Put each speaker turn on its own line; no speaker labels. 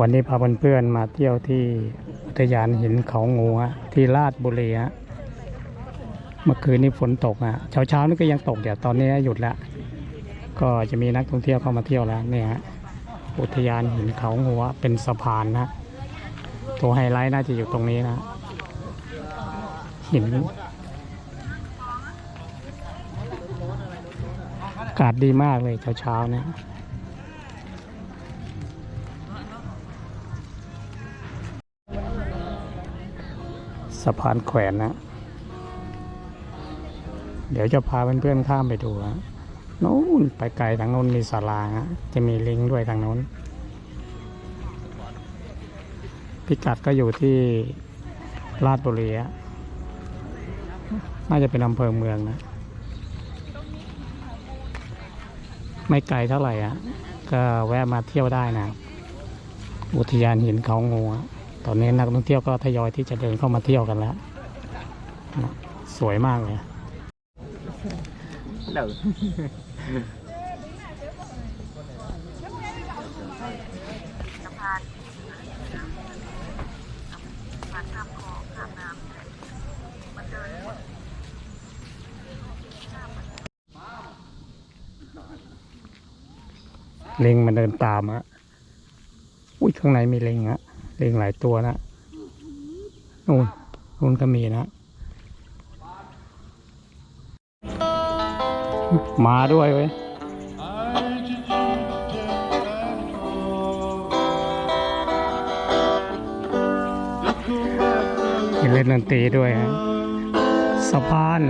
วันนี้พาเพื่อนๆมาเที่ยวที่อุทยานหินเขางูฮะที่ลาดบุรีฮะเมื่อคืนนี้ฝนตกอะเช้าๆนี่ก็ยังตกเดี๋ยวตอนนี้หยุดแล้วก็จะมีนักท่องเที่ยวเข้ามาเที่ยวแล้วเนี่ยฮะอุทยานหินเขางูฮะเป็นสะพานนะตัวไฮไลท์น่าจะอยู่ตรงนี้นะหินอากาศดีมากเลยเช้าๆเนี่ย สะพานแขวนนะ เดี๋ยวจะพาเพื่อนๆข้ามไปดูฮะนู้นไปไกลทางโน้นมีศาลาฮะจะมีลิงด้วยทางโน้น พิกัดก็อยู่ที่ลาดบุรีฮะน่าจะเป็นอำเภอเมืองนะ ไม่ไกลเท่าไหร่อะ ก็แวะมาเที่ยวได้นะ อุทยานหินเขางูอะ ตอนนี้นักท่องเที่ยวก็ทยอยที่จะเดินเข้ามาเที่ยวกันแล้วนะสวยมากเลย
Đâu?
ลิงมันเดินตามอะอุ้ยข้างในมีลิงอะ ลิงหลายตัวนะนู่นนู่นก็มีนะ มาด้วยเว้ยเล่นดนตรีด้วยฮะสะพาน